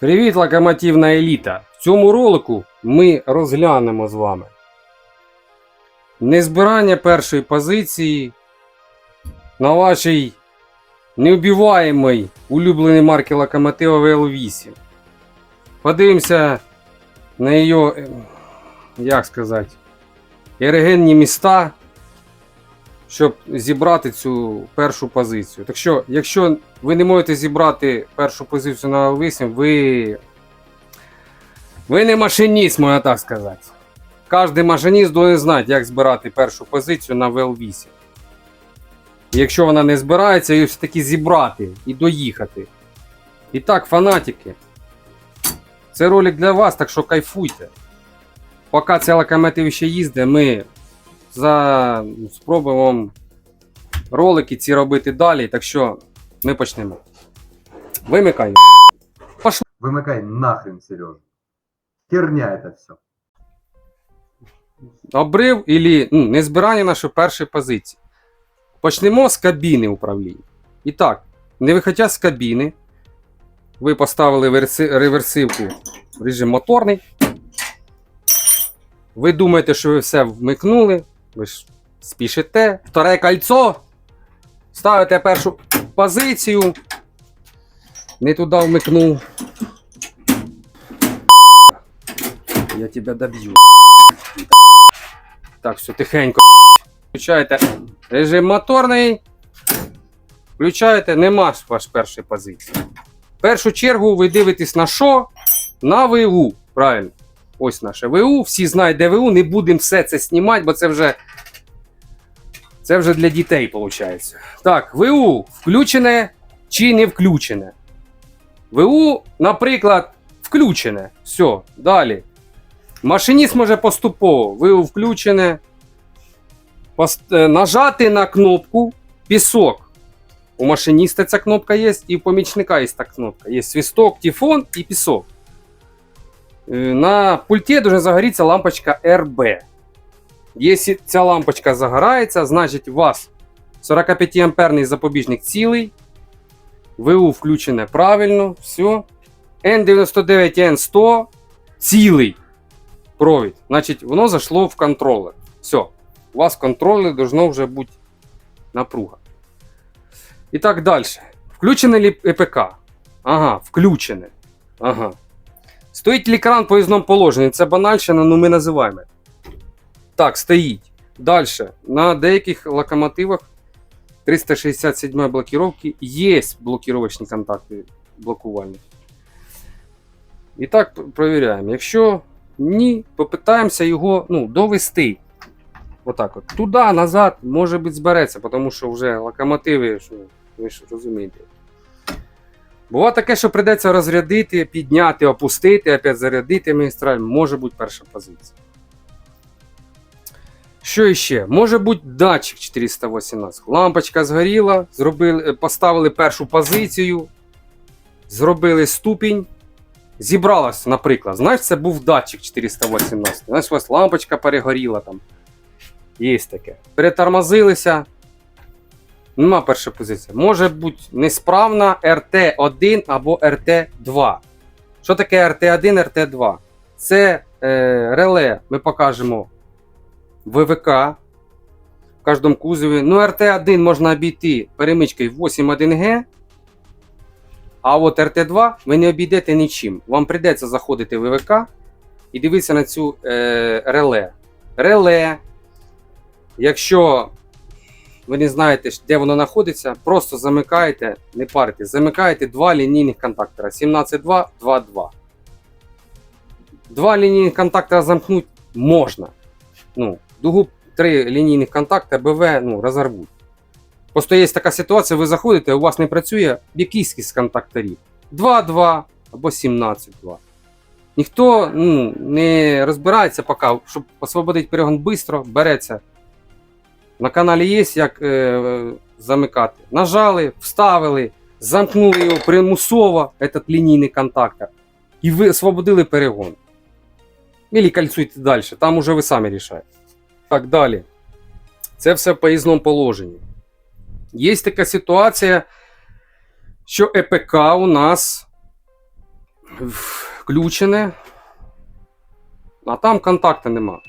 Привіт, локомотивна еліта! В цьому ролику ми розглянемо з вами незбирання першої позиції на вашій неубиваємій улюбленій марки локомотива VL8. Подивимося на її, як сказати, ерогенні міста, щоб зібрати цю першу позицію. Так що, якщо ви не можете зібрати першу позицію на L8, ви. Ви не машиніст, можна так сказати. Кожен машиніст має знати, як збирати першу позицію на VL8. Якщо вона не збирається, її все-таки зібрати і доїхати. І так, фанатики. Це ролик для вас, так що кайфуйте. Поки ця локомотив ще їздить, ми за... спробуємо вам ролики ці робити далі. Так що ми почнемо. Вимикай. Вымыкай нахрен, Сережа. Херня это все. Обрив і ну, не збирання нашої першої позиції. Почнемо з кабіни управління. І так, не виходя з кабіни, ви поставили верси- реверсивку в режим моторний. Ви думаєте, що ви все вмикнули. Ви ж спішите. Вторе кольцо. Ставите першу позицію. Не туди вмикнув. Я тебе доб'ю. Так, все, тихенько. Включаєте режим моторний. Включаєте, нема ваш першої позиції. В першу чергу ви дивитесь на що? На ВУ. Правильно. Ось наше ВУ. Всі знають, де ВУ. Не будемо все це знімати, бо це вже. Це вже для дітей, виходить. Так, ВУ включене чи не включене? ВУ, наприклад, включене. Все, далі. Машиніст може поступово. ВУ включене. Пост- е, Нажати на кнопку пісок. У машиніста ця кнопка є, і у помічника є та кнопка. Є свісток, тифон і пісок. Е, На пульті дуже загоріться лампочка RB. Якщо ця лампочка загорається, значить у вас 45 амперний запобіжник цілий. ВУ включене правильно. Все. N99 N100 цілий провід. Значить, воно зайшло в контролер. Все. У вас в контролері должно вже бути напруга. І так далі. Включене ли ЕПК? Ага, включене. Ага. Стоїть ли екран в поїзному положенні? Це банальщина, ну ми називаємо. Так, стоїть. Далі. На деяких локомотивах 367 блокировки є блокировочні контакти блокувальні. І так провіряємо. Якщо ні, попитаємося його ну, довести. Отак от. Туди, назад, може бути, збереться, тому що вже локомотиви, що, ви ж розумієте. Буває таке, що прийдеться розрядити, підняти, опустити, опять зарядити магістраль, може бути перша позиція. Що іще? Може бути датчик 418. Лампочка згоріла, зробили, поставили першу позицію, зробили ступінь. Зібралась, наприклад. Знаєш, це був датчик 418. Знаєш, у вас лампочка перегоріла там. Є таке. Перетормозилися. Нема першої позиції. Може бути несправна RT1 або RT2. Що таке RT1, RT2? Це е, реле ми покажемо ВВК в кожному кузові. Ну, RT1 можна обійти перемичкою 8.1G. А от RT2 ви не обійдете нічим. Вам прийдеться заходити в ВВК і дивитися на цю е, реле. Реле. Якщо ви не знаєте, де воно знаходиться, просто замикаєте, не парите, замикаєте два лінійних контактора 17.2, 2.2. Два лінійних контактора замкнути можна. Ну, дугу три лінійних контакта БВ ну, розорвуть. Просто є така ситуація, ви заходите, у вас не працює якийсь з контакторів. 2.2 або 17.2. Ніхто ну, не розбирається поки, щоб освободити перегон швидко, береться. На каналі є, як е, замикати. Нажали, вставили, замкнули його примусово, этот лінійний контактор, і ви освободили перегон. Или кольцуйте далі, там уже ви самі рішаєте. Так, далі. Це все в поїзному положенні. Є така ситуація, що ЕПК у нас включене, а там контакту нема.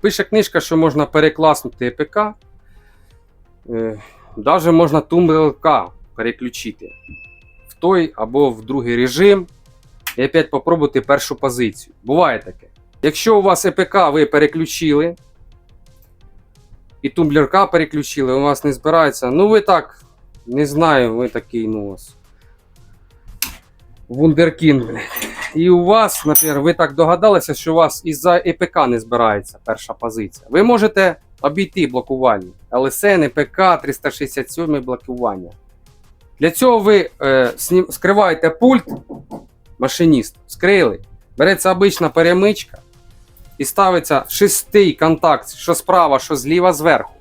Пише книжка, що можна перекласнути ЕПК. Навіть можна тумблка переключити в той або в другий режим. І опять попробувати першу позицію. Буває таке. Якщо у вас ЕПК ви переключили, і тумблерка переключили, у вас не збирається. Ну, ви так, не знаю, ви такий, ну, у блядь. І у вас, наприклад, ви так догадалися, що у вас із-за ЕПК не збирається перша позиція. Ви можете обійти блокування. LSN, ЕПК, 367 блокування. Для цього ви е, скриваєте пульт машиніст. Скрили. Береться обична перемичка і ставиться шестий контакт, що справа, що зліва, зверху.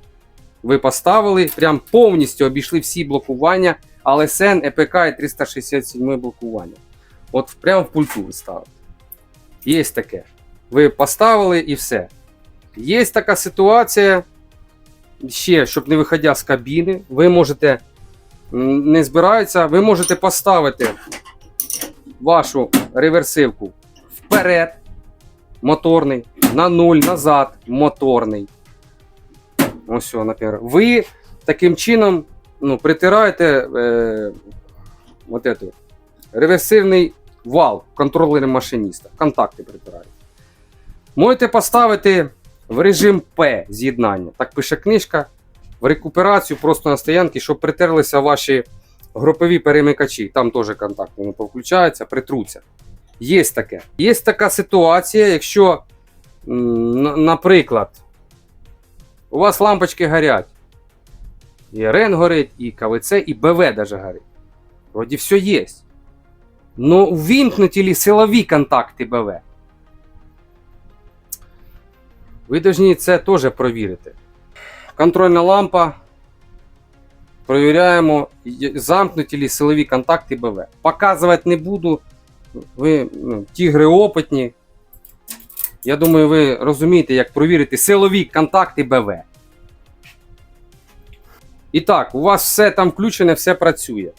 Ви поставили, прям повністю обійшли всі блокування, але СН, ЕПК і 367 блокування. От прямо в пульту ви ставите. Є таке. Ви поставили і все. Є така ситуація, ще, щоб не виходя з кабіни, ви можете не збирається, ви можете поставити вашу реверсивку вперед, моторний, на нуль, назад, моторний. Ось, наприклад. Ви таким чином ну, притираєте е, от эту, реверсивний вал контролера машиніста. Контакти притираєте. Можете поставити в режим П з'єднання. Так пише книжка. В рекуперацію просто на стоянці, щоб притерлися ваші групові перемикачі. Там теж контакти вони повключаються, притруться. Є таке. Є така ситуація, якщо, наприклад, у вас лампочки горять. І РН горить, і КВЦ, і БВ даже горить. Вроді все є. Но увімкнуті ли силові контакти БВ? Ви повинні це теж провірити. Контрольна лампа. Провіряємо, замкнуті ли силові контакти БВ. Показувати не буду. Ви ну, тігри опитні. Я думаю, ви розумієте, як провірити силові контакти БВ. І так, у вас все там включене, все працює.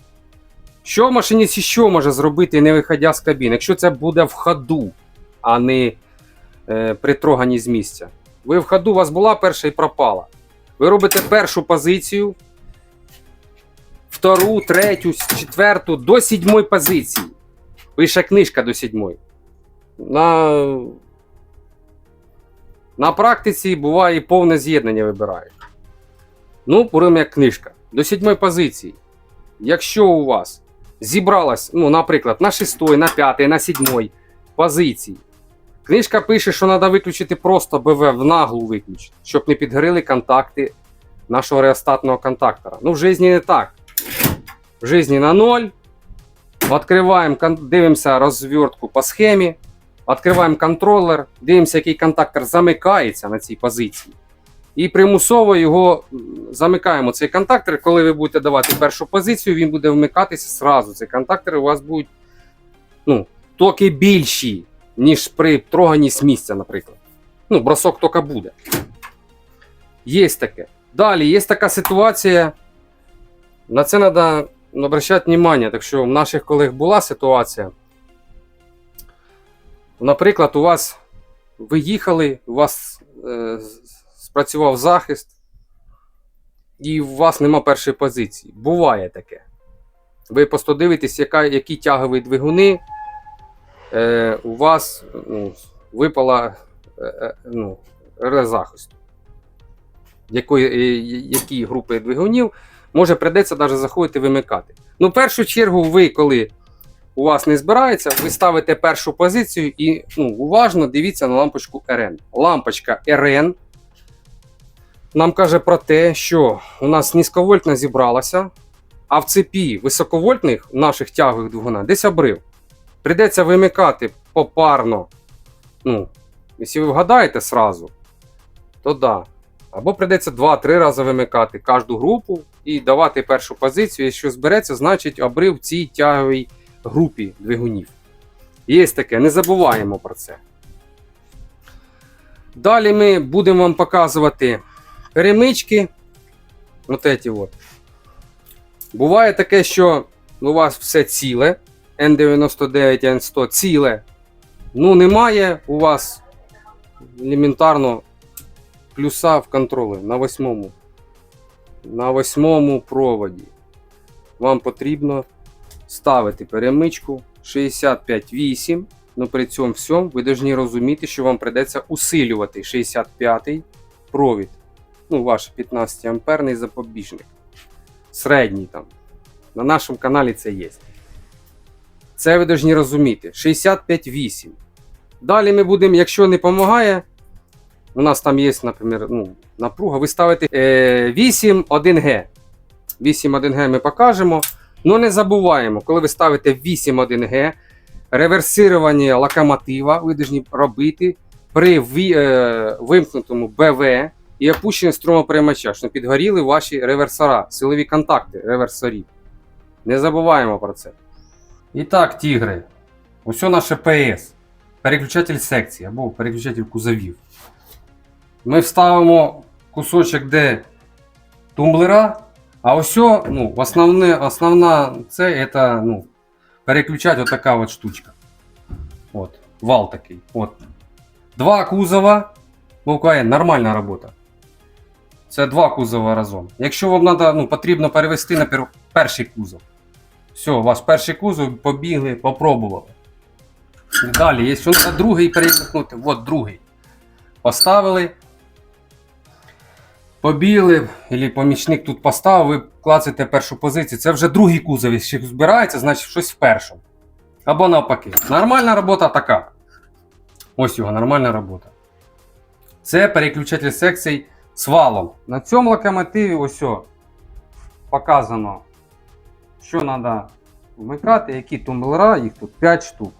Що машиніст ще може зробити, не виходя з кабіни, якщо це буде в ходу, а не е, при троганні з місця. Ви в ходу, у вас була перша і пропала. Ви робите першу позицію, втору, третю, четверту, до сідьмої позиції. Пише книжка до сідьмої. На, на практиці буває повне з'єднання вибирають. Ну, порим як книжка. До сідьмої позиції. Якщо у вас зібралась, ну, наприклад, на шестої, на п'ятій, на сьомій позиції. Книжка пише, що треба виключити просто БВ в наглу виключити, щоб не підгорили контакти нашого реостатного контактора. Ну, в житті не так. В житті на ноль. Відкриваємо, дивимося розвертку по схемі. Відкриваємо контролер, дивимося, який контактор замикається на цій позиції. І примусово його замикаємо. Цей контактор, коли ви будете давати першу позицію, він буде вмикатися зразу. Цей контактор у вас будуть ну, токи більші, ніж при троганні з місця, наприклад. Ну, бросок тока буде. Є таке. Далі, є така ситуація. На це треба обращати увагу. Так що в наших колег була ситуація. Наприклад, у вас ви їхали, у вас е, спрацював захист, і у вас нема першої позиції. Буває таке. Ви просто дивитесь, яка, які тягові двигуни е, у вас ну, випала е, е, ну, захисту. Якої, е, які групи двигунів, може придеться навіть заходити вимикати. Ну, в першу чергу, ви, коли у вас не збирається, ви ставите першу позицію і ну, уважно дивіться на лампочку РН. Лампочка РН нам каже про те, що у нас низьковольтна зібралася, а в цепі високовольтних наших тягових двигуна десь обрив. Придеться вимикати попарно. Ну, якщо ви вгадаєте сразу, то да. Або придеться 2-3 рази вимикати кожну групу і давати першу позицію. Якщо збереться, значить обрив в цій тяговій групі двигунів. Є таке, не забуваємо про це. Далі ми будемо вам показувати перемички. От эти от. Буває таке, що у вас все ціле, N99, N100 ціле. Ну, немає у вас елементарно плюса в контролі на восьмому. На восьмому проводі. Вам потрібно ставити перемичку 65-8. Ну при цьому всьому ви повинні розуміти, що вам придеться усилювати 65-й провід. Ну, ваш 15 амперний запобіжник. Середній там. На нашому каналі це є. Це ви повинні розуміти. 65-8. Далі ми будемо, якщо не допомагає, у нас там є, наприклад, ну, напруга, ви ставите е, 8-1Г. 8-1Г ми покажемо. Ну не забуваємо, коли ви ставите 8-1Г, реверсирування локомотива ви повинні робити при е, вимкнутому БВ і опущенні струмоприймача, щоб підгоріли ваші реверсора, силові контакти реверсорів. Не забуваємо про це. І так, тігри. Ось наше ПС. Переключатель секції або переключатель кузовів. Ми вставимо кусочок, де тумблера, а ось, ну, основне, основна це, це ну, переключать вот така от штучка. От, вал такий. От. Два кузова. Вовкає нормальна робота. Це два кузова разом. Якщо вам надо, ну, потрібно перевести на пер- перший кузов. Все, ваш перший кузов побігли, попробували. Далі, якщо треба другий перемкнути, от другий. Поставили. Побігли, або помічник тут поставив, ви клацаєте першу позицію. Це вже другий кузов, якщо збирається, значить щось в першому. Або навпаки. Нормальна робота така. Ось його, нормальна робота. Це переключатель секцій з валом. На цьому локомотиві ось показано, що треба вмикати, які тумблера, їх тут 5 штук.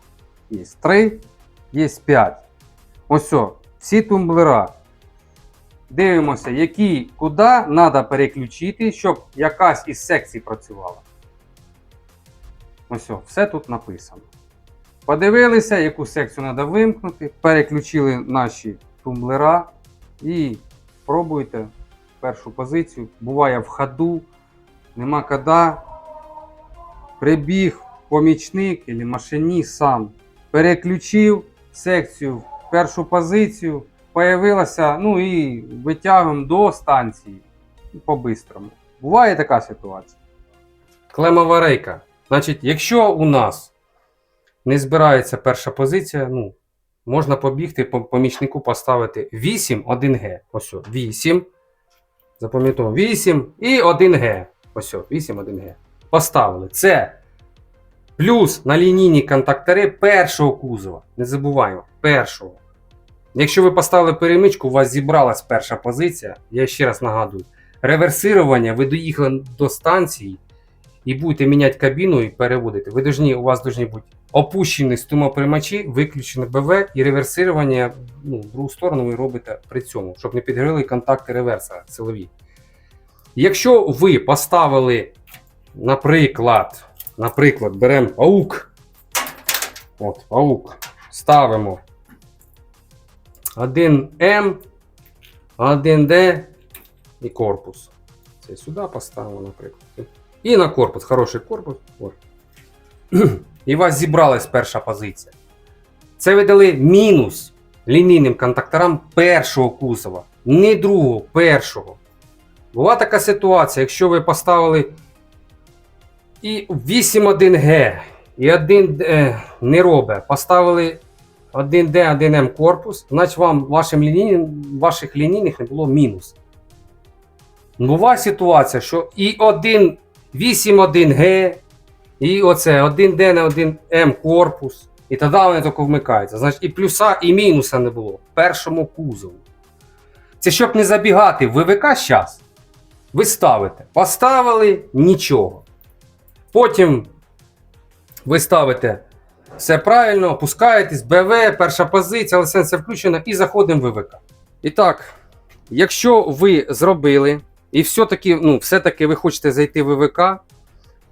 Є 3, є 5. Ось всі тумблера. Дивимося, які куди треба переключити, щоб якась із секцій працювала. Ось, все тут написано. Подивилися, яку секцію треба вимкнути, переключили наші тумблера і пробуйте першу позицію. Буває в ходу, нема кода. Прибіг помічник або машиніст сам переключив секцію в першу позицію, появилася, ну і витягуємо до станції по-бистрому. Буває така ситуація. Клемова рейка. Значить, якщо у нас не збирається перша позиція, ну, можна побігти по помічнику поставити 8 1Г. Ось, 8. Запам'ятовуємо 8 і 1Г. Ось, о, 8 1Г. Поставили. Це плюс на лінійні контактори першого кузова. Не забуваємо, першого. Якщо ви поставили перемичку, у вас зібралась перша позиція, я ще раз нагадую, реверсирування, ви доїхали до станції і будете міняти кабіну і переводити. Ви должні, у вас повинні бути опущені стумоприймачі, виключені БВ і реверсирування ну, в другу сторону ви робите при цьому, щоб не підгоріли контакти реверса силові. Якщо ви поставили, наприклад, наприклад, беремо паук. От, паук. Ставимо 1М, 1Д і корпус. Це сюди поставимо, наприклад. І на корпус. Хороший корпус. От. І у вас зібралась перша позиція. Це ви дали мінус лінійним контакторам першого кузова, не другого, першого. Була така ситуація, якщо ви поставили і 8.1Г, і 1 е, не робить, поставили 1D, 1М корпус, значить вам вашим лінійним, ваших лінійних не було мінус. Буває ситуація, що і 1 8.1Г, і оце 1D на 1М корпус, і тоді вони тільки вмикаються. Значить, і плюса, і мінуса не було першому кузову. Це щоб не забігати в ВВК зараз. Ви ставите. Поставили нічого. Потім ви ставите все правильно, опускаєтесь, БВ, перша позиція, лисенція включена і заходимо в ВВК. І так, якщо ви зробили, і все-таки, ну, все-таки ви хочете зайти в ВВК,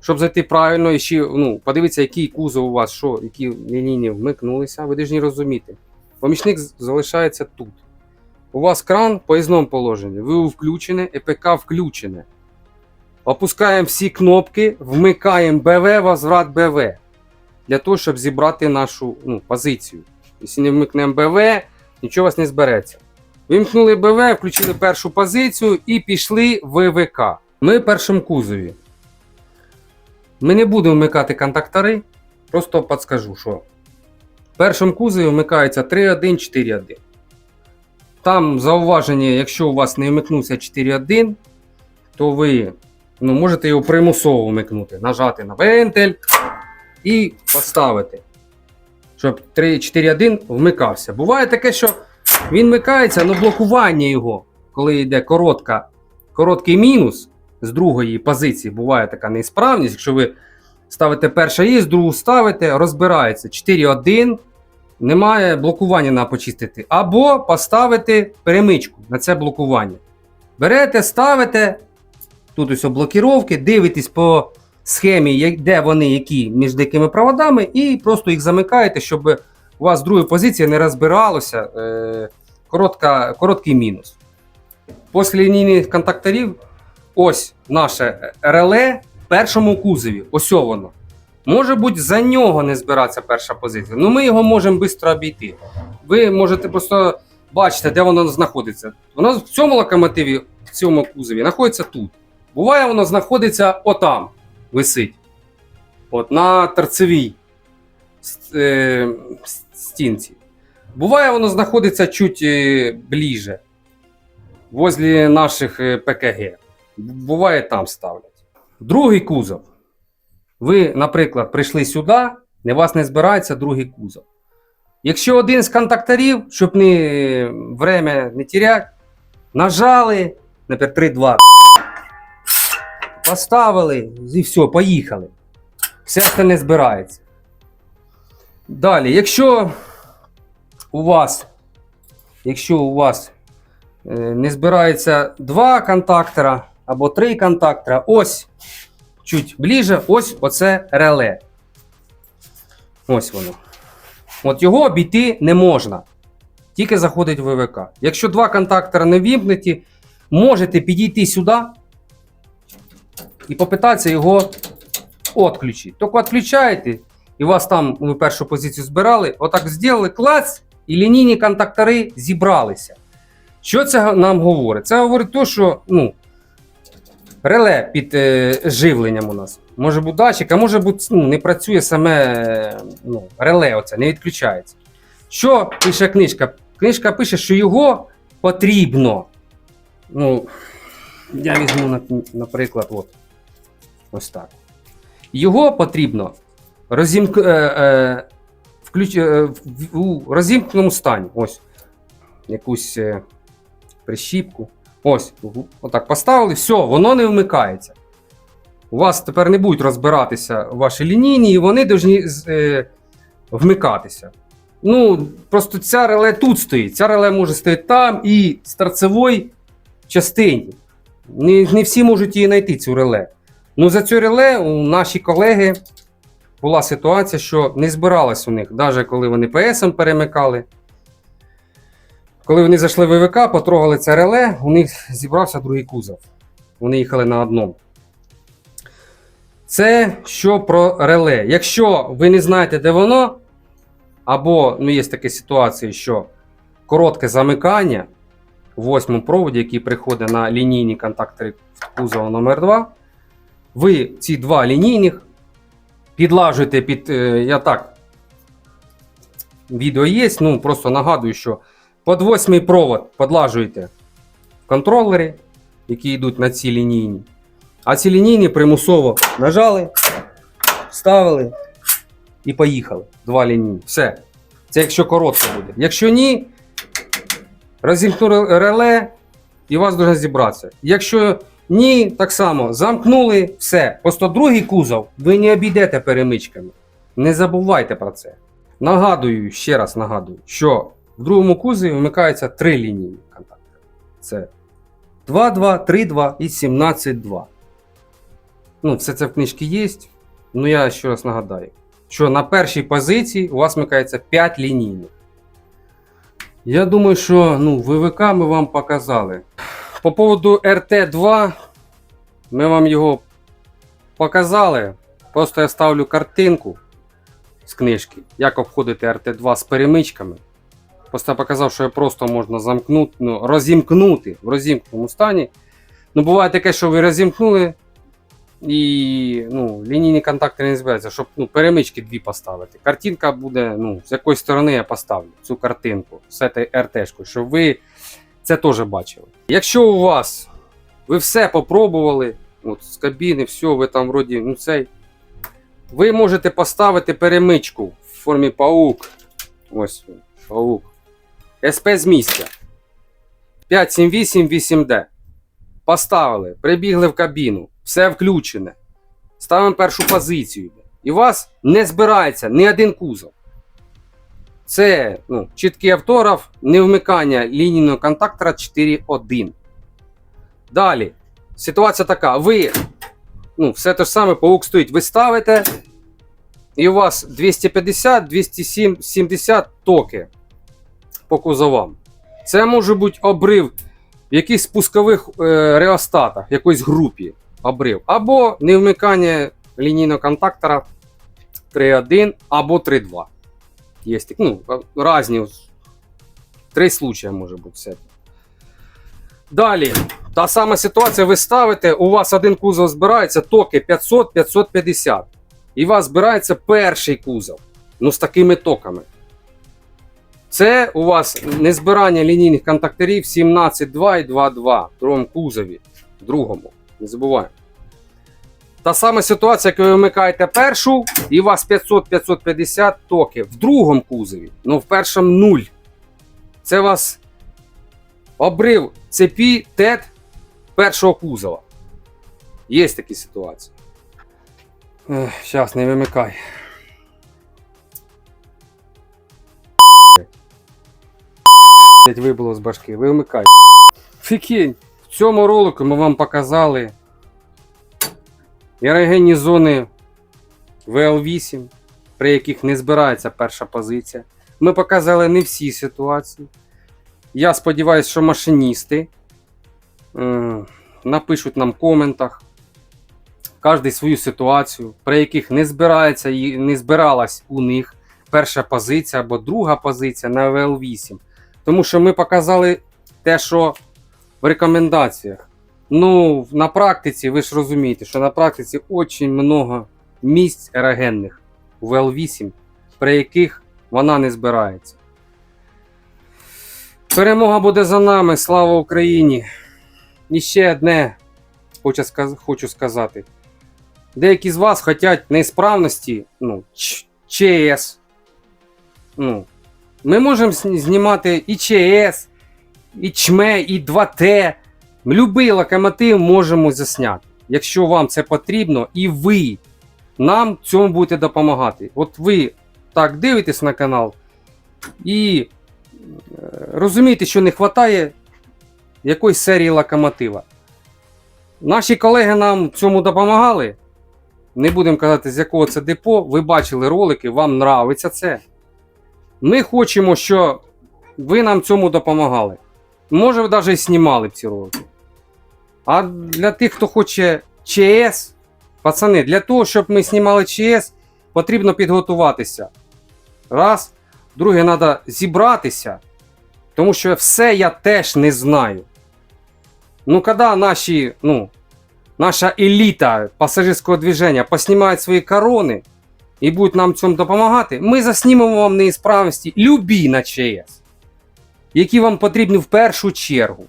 щоб зайти правильно, і ще ну, подивіться, який кузов у вас, що, які лінії вмикнулися, ви повинні розуміти. Помічник залишається тут. У вас кран в поїзному положенні, ви включене, ЕПК включене. Опускаємо всі кнопки, вмикаємо БВ, возврат БВ. для того, щоб зібрати нашу ну, позицію. Якщо не вмикнемо БВ, нічого у вас не збереться. Вимкнули БВ, включили першу позицію і пішли в ВВК. Ми в першому кузові. Ми не будемо вмикати контактори, просто підскажу, що в першому кузові вмикається 3.1, 4.1. Там зауваження, якщо у вас не вмикнувся 4.1, то ви ну, можете його примусово вмикнути, нажати на вентиль і поставити, щоб 3.4.1 вмикався. Буває таке, що він вмикається, але блокування його, коли йде коротка, короткий мінус з другої позиції, буває така неісправність. Якщо ви ставите перше є, з другу ставите, розбирається 4.1, немає блокування на почистити. Або поставити перемичку на це блокування. Берете, ставите, тут ось блокіровки, дивитесь по схемі, де вони які між деякими проводами, і просто їх замикаєте, щоб у вас з другої позиції не розбиралося е, коротка, короткий мінус. Після лінійних контакторів, ось наше реле в першому кузові. Ось воно. Може бути, за нього не збиратися перша позиція. Ну ми його можемо швидко обійти. Ви можете просто бачити, де воно знаходиться. Воно в цьому локомотиві, в цьому кузові, знаходиться тут. Буває, воно знаходиться отам, висить. От на торцевій е, стінці. Буває, воно знаходиться чуть е, ближе, возле наших е, ПКГ. Буває, там ставлять. Другий кузов. Ви, наприклад, прийшли сюди, не вас не збирається другий кузов. Якщо один з контакторів, щоб не время не теряти, нажали, наприклад, 3-2, поставили і все, поїхали. Все це не збирається. Далі, якщо у вас, якщо у вас е, не збирається два контактора або три контактора, ось чуть ближе, ось оце реле. Ось воно. От його обійти не можна. Тільки заходить ВВК. Якщо два контактора не вімкнуті, можете підійти сюди і попитатися його відключити. Тільки відключаєте, і вас там ви першу позицію збирали, отак зробили клац, і лінійні контактори зібралися. Що це нам говорить? Це говорить те, що ну, реле під е, живленням у нас. Може бути датчик, а може бути ну, не працює саме ну, реле, оце, не відключається. Що пише книжка? Книжка пише, що його потрібно. Ну, я візьму, наприклад, от, ось так. Його потрібно розімк... е, е, включ... е, в- розімкненому стані. Ось. Якусь е, прищіпку. Ось, угу. отак поставили, все, воно не вмикається. У вас тепер не будуть розбиратися ваші лінійні, і вони повинні е, вмикатися. Ну, просто ця реле тут стоїть. Ця реле може стояти там і з торцевої частині. Не, не всі можуть її знайти, цю реле. Ну, за цю реле у наші колеги була ситуація, що не збиралась у них, навіть коли вони ПСом перемикали. Коли вони зайшли в ВВК, потрогали це реле, у них зібрався другий кузов. Вони їхали на одному. Це що про реле. Якщо ви не знаєте, де воно, або ну, є такі ситуації, що коротке замикання в восьмому проводі, який приходить на лінійні контактори кузова номер 2 ви ці два лінійних підлажуєте під. е, Я так. Відео є, ну просто нагадую, що під восьмий провод підлажуєте в контролери, які йдуть на ці лінійні. А ці лінійні примусово нажали, вставили і поїхали. Два лінійні. Все. Це якщо коротко буде. Якщо ні, розімкнули реле і у вас дуже зібратися. Якщо ні, так само замкнули все. Просто другий кузов ви не обійдете перемичками. Не забувайте про це. Нагадую, ще раз нагадую, що в другому кузові вмикаються три лінійні контакти. Це 2.2, 3.2 і 17.2. Ну, все це в книжці є. Ну я ще раз нагадаю, що на першій позиції у вас вмикається 5 лінійних. Я думаю, що ну, ВВК ми вам показали. По поводу RT2 ми вам його показали. Просто я ставлю картинку. з книжки, як обходити РТ2 з перемичками. Просто показав, що я просто можна замкнути, ну, розімкнути в розімкненому стані. Ну, буває таке, що ви розімкнули і ну, лінійні контакти не збираються, щоб ну, перемички дві поставити. Картинка буде, ну, з якої сторони я поставлю цю картинку з РТ-шкою, щоб ви це теж бачили. Якщо у вас ви все попробували, от, з кабіни, все, ви там вроді, ну цей. Ви можете поставити перемичку в формі паук. Ось паук. СП з місця. 578 8D. Поставили, прибігли в кабіну, все включене. Ставимо першу позицію. І у вас не збирається ні один кузов. Це ну, чіткий автограф, невмикання лінійного контактора 4.1. Далі. Ситуація така. Ви, ну, все те ж саме, паук стоїть, ви ставите, і у вас 250-270 токи по кузовам. Це може бути обрив в якихось спускових е, реостатах, якоїсь групі обрив. Або невмикання лінійного контактора 3.1 або 3.2. Є ну, різні. Три случаї може бути все. Далі, та сама ситуація, ви ставите, у вас один кузов збирається, токи 500-550. І у вас збирається перший кузов. Ну, з такими токами. Це у вас не збирання лінійних контакторів 17.2 і 2.2 в другому кузові. В другому. Не забуваємо. Та сама ситуація, як ви вимикаєте першу, і у вас 500-550 токи в другому кузові. Ну, в першому 0. Це у вас обрив цепі ТЕТ першого кузова. Є такі ситуації. Зараз не вимикай. Блять, вибило з башки. Вимикай. Фікінь. В цьому ролику ми вам показали ерогенні зони ВЛ8, при яких не збирається перша позиція. Ми показали не всі ситуації. Я сподіваюся, що машиністи напишуть нам в коментах кожний свою ситуацію, при яких не збирається і не збиралась у них перша позиція або друга позиція на ВЛ8. Тому що ми показали те, що в рекомендаціях. Ну, на практиці, ви ж розумієте, що на практиці дуже много місць ерогенних у ВЛ8, при яких вона не збирається. Перемога буде за нами, слава Україні! І ще одне хочу, сказати. Деякі з вас хочуть несправності, ну, ЧС. Ну, ми можемо знімати і ЧС, і ЧМЕ, і 2Т. Любий локомотив можемо засняти. Якщо вам це потрібно, і ви нам цьому будете допомагати. От ви так дивитесь на канал і е, розумієте, що не вистачає якоїсь серії локомотива. Наші колеги нам цьому допомагали. Не будемо казати, з якого це депо. Ви бачили ролики, вам нравиться це. Ми хочемо, щоб ви нам цьому допомагали. Може, ви навіть і знімали б ці ролики. А для тих, хто хоче ЧС, пацани, для того, щоб ми знімали ЧС, потрібно підготуватися. Раз. Друге, треба зібратися. Тому що все я теж не знаю. Ну, коли наші, ну, наша еліта пасажирського движення поснімають свої корони і будуть нам цьому допомагати, ми заснімемо вам неісправності любі на ЧС, які вам потрібні в першу чергу.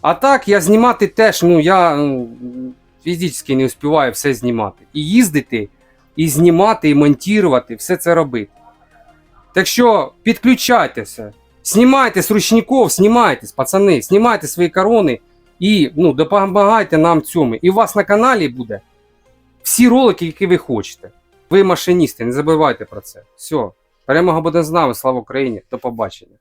А так, я знімати теж, ну, я ну, фізично не успіваю все знімати. І їздити, і знімати, і монтувати, все це робити. Так що підключайтеся, знімайте з ручників, знімайтесь, пацани, знімайте свої корони і ну, допомагайте нам цьому. І у вас на каналі буде всі ролики, які ви хочете. Ви машиністи, не забувайте про це. Все, перемога буде з нами, слава Україні, до побачення.